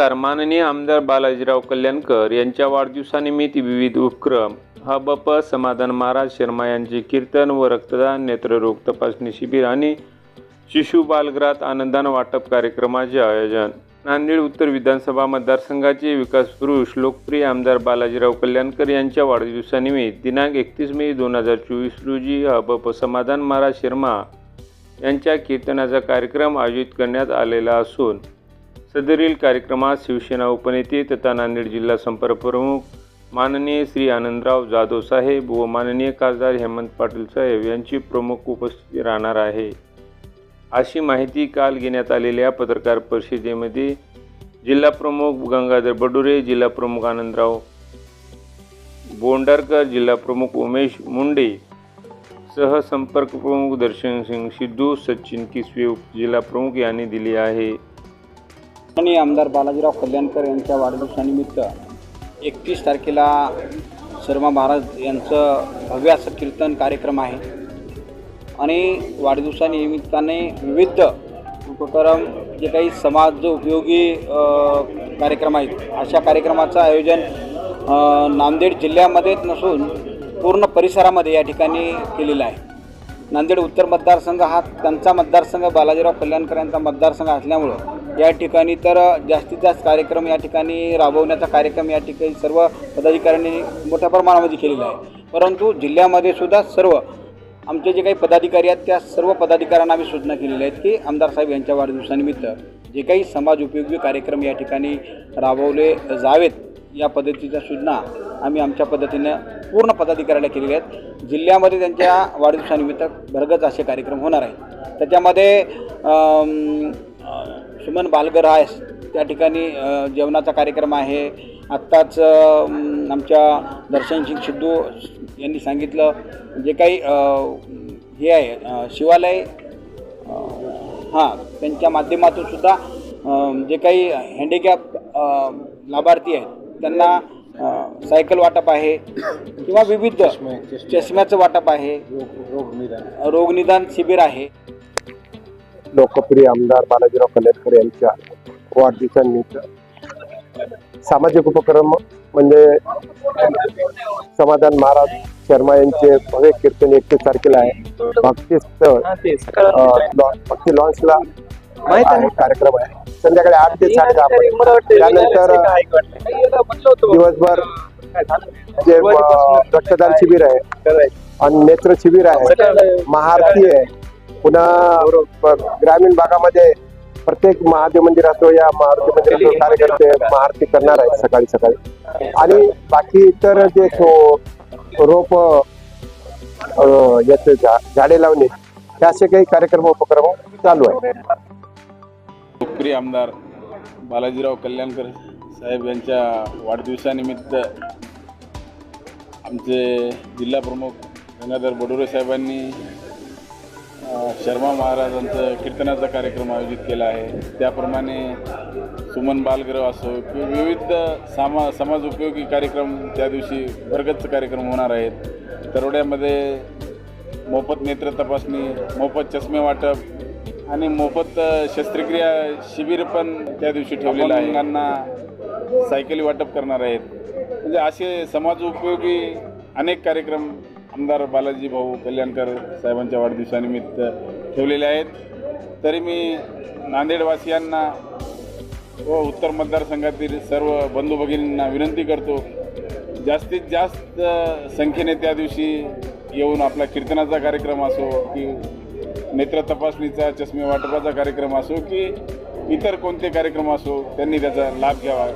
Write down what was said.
नमस्कार. माननीय आमदार बालाजीराव कल्याणकर यांच्या वाढदिवसानिमित्त विविध उपक्रम हा बप समाधान महाराज शर्मा यांचे कीर्तन व रक्तदान नेत्ररोग तपासणी शिबिर आणि शिशु बालगृहात आनंदान वाटप कार्यक्रमाचे आयोजन. नांदेड उत्तर विधानसभा मतदारसंघाचे विकास पुरुष लोकप्रिय आमदार बालाजीराव कल्याणकर यांच्या वाढदिवसानिमित्त दिनांक एकतीस मे दोन हजार चोवीस रोजी हबप बप समाधान महाराज शर्मा यांच्या कीर्तनाचा कार्यक्रम आयोजित करण्यात आलेला असून सदरील कार्यक्रमात शिवसेना उपनेते तथा नांदेड जिल्हा संपर्क प्रमुख माननीय श्री आनंदराव जाधव साहेब व माननीय खासदार हेमंत पाटील साहेब यांची प्रमुख उपस्थिती राहणार आहे. अशी माहिती काल घेण्यात आलेल्या पत्रकार परिषदेमध्ये जिल्हा प्रमुख गंगाधर बडुरे जिल्हा प्रमुख आनंदराव बोंडारकर जिल्हा प्रमुख उमेश मुंडे सह संपर्क प्रमुख दर्शन सिंग सिद्धू सचिन किसवे जिल्हा प्रमुख यांनी दिली आहे. आणि आमदार बालाजीराव कल्याणकर यांच्या वाढदिवसानिमित्त एकतीस तारखेला शर्मा महाराज यांचं भव्य असं कीर्तन कार्यक्रम आहे. आणि वाढदिवसानिमित्ताने विविध उपक्रम जे काही समाज उपयोगी कार्यक्रम आहेत अशा कार्यक्रमाचं आयोजन नांदेड जिल्ह्यामध्येच नसून पूर्ण परिसरामध्ये या ठिकाणी केलेलं आहे. नांदेड उत्तर मतदारसंघ हा त्यांचा मतदारसंघ बालाजीराव कल्याणकर यांचा मतदारसंघ असल्यामुळं या ठिकाणी तर जास्तीत जास्त कार्यक्रम या ठिकाणी राबवण्याचा कार्यक्रम या ठिकाणी सर्व पदाधिकाऱ्यांनी मोठ्या प्रमाणामध्ये केलेला आहे. परंतु जिल्ह्यामध्ये सुद्धा सर्व आमचे जे काही पदाधिकारी आहेत त्या सर्व पदाधिकाऱ्यांना आम्ही सूचना केलेल्या आहेत की आमदार साहेब यांच्या वाढदिवसानिमित्त जे काही समाज उपयोगी कार्यक्रम या ठिकाणी राबवले जावेत या पद्धतीच्या सूचना आम्ही आमच्या पद्धतीनं पूर्ण पदाधिकाऱ्याला केलेल्या आहेत. जिल्ह्यामध्ये त्यांच्या वाढदिवसानिमित्त भरगच असे कार्यक्रम होणार आहेत. त्याच्यामध्ये सुमन बालगर आहे त्या ठिकाणी जेवणाचा कार्यक्रम आहे. आत्ताच आमच्या दर्शन सिंग सिद्धू यांनी सांगितलं जे काही हे आहे शिवालय हां त्यांच्या माध्यमातून सुद्धा जे काही हँडिकॅप लाभार्थी आहेत त्यांना सायकल वाटप आहे किंवा विविध चष्म्याचं वाटप आहे. रोगनिदान शिबिर आहे. लोकप्रिय आमदार बालाजीराव कल्याणकर यांच्या वाढदिवसानिमित्त सामाजिक उपक्रम म्हणजे समाधान महाराज शर्मा यांचे भव्य कीर्तन एकतीस तारखेला आहे. भक्ती स्थळ भक्ती लॉन्सला कार्यक्रम आहे. संध्याकाळी आठ ते साडे दहा त्यानंतर दिवसभर जे रक्तदान शिबिर आहे आणि नेत्र शिबिर आहे. महाआरती आहे. पुन्हा ग्रामीण भागामध्ये प्रत्येक महादेव मंदिर असो या महादेव असो कार्यकर्ते महाआरती करणार आहेत सकाळी सकाळी. आणि बाकी इतर जे रोप याचे झा- झाडे लावणे हे असे काही कार्यक्रम उपक्रम चालू आहे लोकप्रिय आमदार बालाजीराव कल्याणकर साहेब यांच्या वाढदिवसानिमित्त आमचे जिल्हा प्रमुख गंगाधर बडोरे साहेबांनी शर्मा महाराजांचं कीर्तनाचा कार्यक्रम आयोजित केला आहे. त्याप्रमाणे सुमन बालगृह असो किंवा विविध सामा समाज उपयोगी कार्यक्रम त्या दिवशी वर्गच कार्यक्रम होणार आहेत. तरवड्यामध्ये मोफत नेत्र तपासणी मोफत चष्मे वाटप आणि मोफत शस्त्रक्रिया शिबिर पण त्या दिवशी ठेवलेलं आहे. मुलांना सायकली वाटप करणार आहेत. म्हणजे असे समाज उपयोगी अनेक कार्यक्रम आमदार बालाजी भाऊ कल्याणकर साहेबांच्या वाढदिवसानिमित्त ठेवलेले आहेत. तरी मी नांदेडवासियांना व उत्तर मतदारसंघातील सर्व बंधू भगिनींना विनंती करतो जास्तीत जास्त संख्येने त्या दिवशी येऊन आपला कीर्तनाचा कार्यक्रम असो की नेत्र तपासणीचा चष्मे वाटपाचा कार्यक्रम असो की इतर कोणते कार्यक्रम असो त्यांनी त्याचा लाभ घ्यावा.